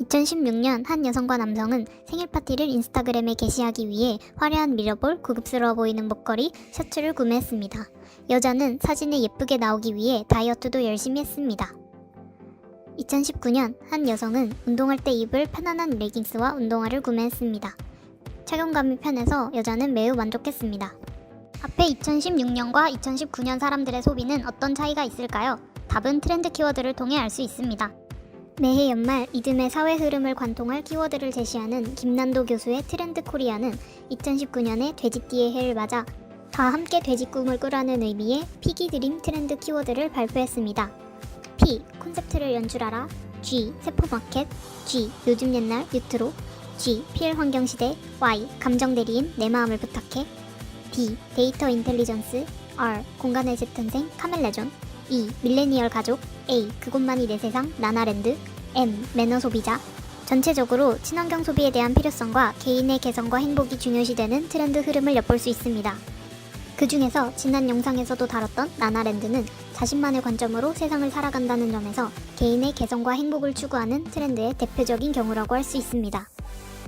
2016년 한 여성과 남성은 생일 파티를 인스타그램에 게시하기 위해 화려한 미러볼, 고급스러워 보이는 목걸이, 셔츠를 구매했습니다. 여자는 사진에 예쁘게 나오기 위해 다이어트도 열심히 했습니다. 2019년 한 여성은 운동할 때 입을 편안한 레깅스와 운동화를 구매했습니다. 착용감이 편해서 여자는 매우 만족했습니다. 앞에 2016년과 2019년 사람들의 소비는 어떤 차이가 있을까요? 답은 트렌드 키워드를 통해 알 수 있습니다. 매해 연말 이듬해 사회 흐름을 관통할 키워드를 제시하는 김난도 교수의 트렌드 코리아는 2019년에 돼지띠의 해를 맞아 다 함께 돼지 꿈을 꾸라는 의미의 피기 드림 트렌드 키워드를 발표했습니다. P. 콘셉트를 연출하라 G. 세포마켓 G. 요즘 옛날 뉴트로 G. 피엘 환경시대 Y. 감정 대리인 내 마음을 부탁해 D. 데이터 인텔리전스 R. 공간의 재탄생 카멜레존 E. 밀레니얼 가족 A. 그곳만이 내 세상 나나랜드 M. 매너 소비자 전체적으로 친환경 소비에 대한 필요성과 개인의 개성과 행복이 중요시되는 트렌드 흐름을 엿볼 수 있습니다. 그 중에서 지난 영상에서도 다뤘던 나나랜드는 자신만의 관점으로 세상을 살아간다는 점에서 개인의 개성과 행복을 추구하는 트렌드의 대표적인 경우라고 할 수 있습니다.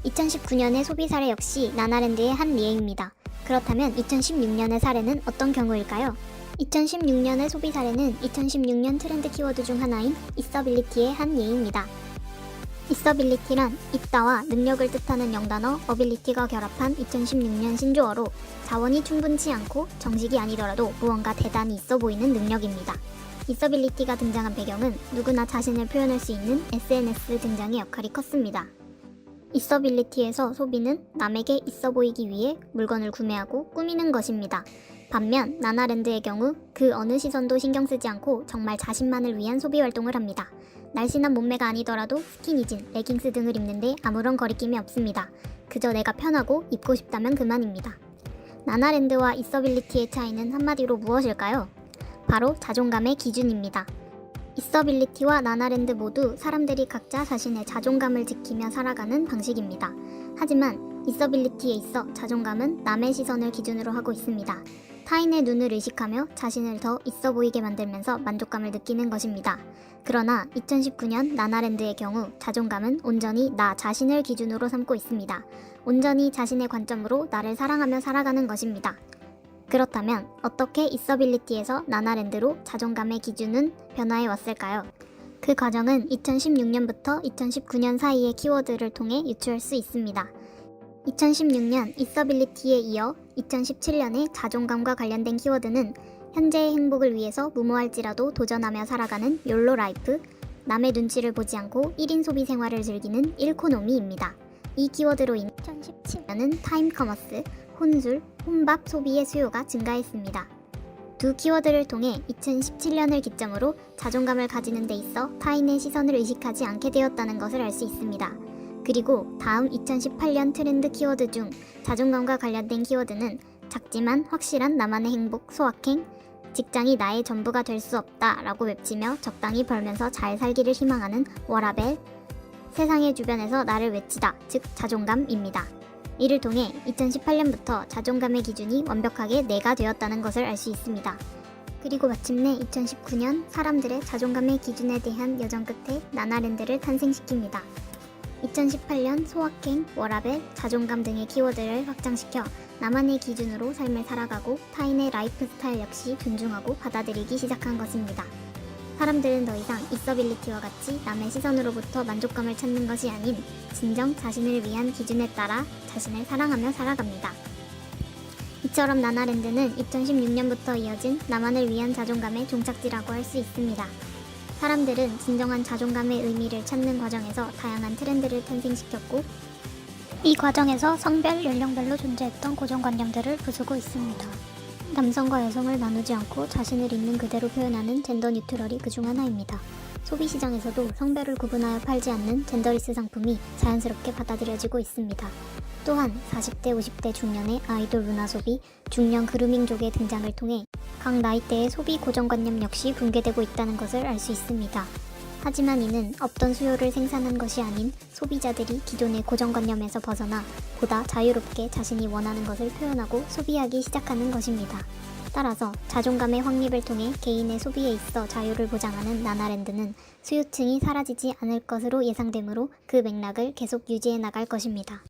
2019년의 소비 사례 역시 나나랜드의 한 예입니다. 그렇다면 2016년의 사례는 어떤 경우일까요? 2016년의 소비 사례는 2016년 트렌드 키워드 중 하나인 있어빌리티의 한 예입니다. 있어빌리티란 있다와 능력을 뜻하는 영단어 어빌리티가 결합한 2016년 신조어로 자원이 충분치 않고 정식이 아니더라도 무언가 대단히 있어 보이는 능력입니다. 있어빌리티가 등장한 배경은 누구나 자신을 표현할 수 있는 SNS 등장의 역할이 컸습니다. 있어빌리티에서 소비는 남에게 있어 보이기 위해 물건을 구매하고 꾸미는 것입니다. 반면 나나랜드의 경우 그 어느 시선도 신경 쓰지 않고 정말 자신만을 위한 소비 활동을 합니다. 날씬한 몸매가 아니더라도 스키니진, 레깅스 등을 입는데 아무런 거리낌이 없습니다. 그저 내가 편하고 입고 싶다면 그만입니다. 나나랜드와 있어빌리티의 차이는 한마디로 무엇일까요? 바로 자존감의 기준입니다. 있어빌리티와 나나랜드 모두 사람들이 각자 자신의 자존감을 지키며 살아가는 방식입니다. 하지만 있어빌리티에 있어 자존감은 남의 시선을 기준으로 하고 있습니다. 타인의 눈을 의식하며 자신을 더 있어 보이게 만들면서 만족감을 느끼는 것입니다. 그러나 2019년 나나랜드의 경우 자존감은 온전히 나 자신을 기준으로 삼고 있습니다. 온전히 자신의 관점으로 나를 사랑하며 살아가는 것입니다. 그렇다면 어떻게 있어빌리티에서 나나랜드로 자존감의 기준은 변화해 왔을까요? 그 과정은 2016년부터 2019년 사이의 키워드를 통해 유추할 수 있습니다. 2016년 있어빌리티에 이어 2017년의 자존감과 관련된 키워드는 현재의 행복을 위해서 무모할지라도 도전하며 살아가는 욜로 라이프, 남의 눈치를 보지 않고 1인 소비 생활을 즐기는 일코노미입니다. 이 키워드로 인해 2017년은 타임 커머스, 혼술, 혼밥 소비의 수요가 증가했습니다. 두 키워드를 통해 2017년을 기점으로 자존감을 가지는 데 있어 타인의 시선을 의식하지 않게 되었다는 것을 알 수 있습니다. 그리고 다음 2018년 트렌드 키워드 중 자존감과 관련된 키워드는 작지만 확실한 나만의 행복, 소확행, 직장이 나의 전부가 될 수 없다 라고 외치며 적당히 벌면서 잘 살기를 희망하는 워라벨, 세상의 주변에서 나를 외치다, 즉 자존감입니다. 이를 통해 2018년부터 자존감의 기준이 완벽하게 내가 되었다는 것을 알 수 있습니다. 그리고 마침내 2019년 사람들의 자존감의 기준에 대한 여정 끝에 나나랜드를 탄생시킵니다. 2018년 소확행, 워라벨, 자존감 등의 키워드를 확장시켜 나만의 기준으로 삶을 살아가고 타인의 라이프 스타일 역시 존중하고 받아들이기 시작한 것입니다. 사람들은 더 이상 있어빌리티와 같이 남의 시선으로부터 만족감을 찾는 것이 아닌 진정 자신을 위한 기준에 따라 자신을 사랑하며 살아갑니다. 이처럼 나나랜드는 2016년부터 이어진 나만을 위한 자존감의 종착지라고 할 수 있습니다. 사람들은 진정한 자존감의 의미를 찾는 과정에서 다양한 트렌드를 탄생시켰고 이 과정에서 성별, 연령별로 존재했던 고정관념들을 부수고 있습니다. 남성과 여성을 나누지 않고 자신을 있는 그대로 표현하는 젠더 뉴트럴이 그중 하나입니다. 소비 시장에서도 성별을 구분하여 팔지 않는 젠더리스 상품이 자연스럽게 받아들여지고 있습니다. 또한 40대, 50대 중년의 아이돌 문화 소비, 중년 그루밍족의 등장을 통해 각 나이대의 소비 고정관념 역시 붕괴되고 있다는 것을 알 수 있습니다. 하지만 이는 없던 수요를 생산한 것이 아닌 소비자들이 기존의 고정관념에서 벗어나 보다 자유롭게 자신이 원하는 것을 표현하고 소비하기 시작하는 것입니다. 따라서 자존감의 확립을 통해 개인의 소비에 있어 자유를 보장하는 나나랜드는 수요층이 사라지지 않을 것으로 예상되므로 그 맥락을 계속 유지해 나갈 것입니다.